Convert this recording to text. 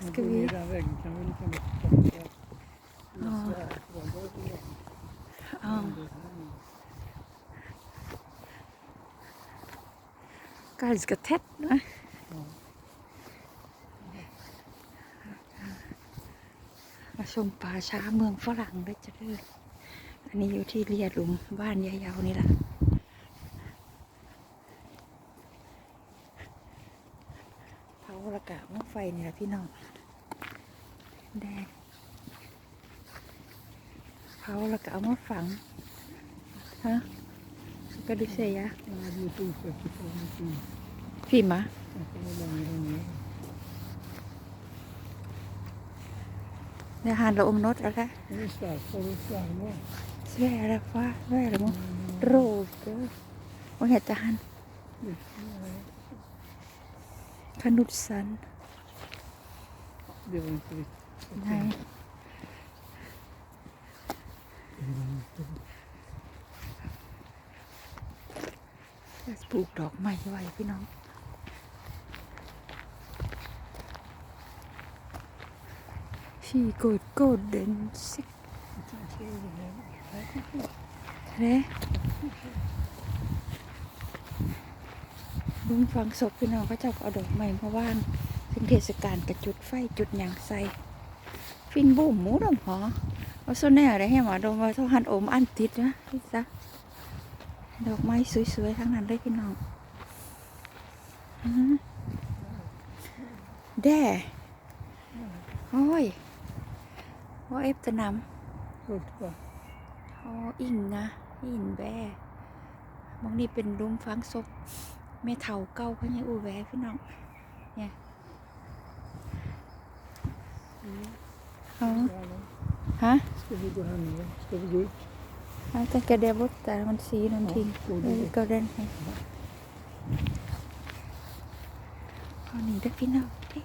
Vad Och ska gå vi? ner den väggen kan vi lika mycket ta. Ja. Ja. Ganska tätt nu. มาชมป่าช้าเมืองฝรั่งด้วยจ้ะเด้ออันนี้อยู่ที่เรียดหลุมบ้านยายเยาวนี่แหละ เผาระกะมะไฟนี่แหละพี่น้องแดงเผาแล้วก็เอามาฝังฮะก็ดูเสีย Ja, det är lite osäkert på om det finns. พี่มะเนื้อหานเราอมนดแล้วคะ Det är starkt. Har du flammor? สวยอะฟ้าสวยอะไรมั้งโรสกอร์ว่าเห็ดจะหัน ขนุดสัน Det var inte riktigt. ไหนปลูกดอกไม้ไว้พี่น้องชีโกดโกดเดนสิกเร่ ลุงฟังศพพี่น้องก็จะเอาดอกไม้มาว่างถึงเทศกาลกระจุดไฟจุดหยางใส่ฟินบูมหมูดมหอว่าโซแน่อะไรให้หมาดมว่าเท่าหันโอมอันติดนะพี่จ๊ะดอกไม้สวยๆทั้งนั้นเลยพี่น้องแด่โอ้ยว่าเอฟจะนำ Ultra. อ๋ออิงนะอิงแบมองนี่เป็นลุมฟังศพ แม่เฒ่าเก่าพะเนี่ยอูแวพี่น้องเนี่ยอ๋อฮะ Ska vi gå här ner? Ska vi gå ut? Jag tänker där borta, man ser någonting. Ja, går det Vi bort? går den här. Har ni det fina? Hej.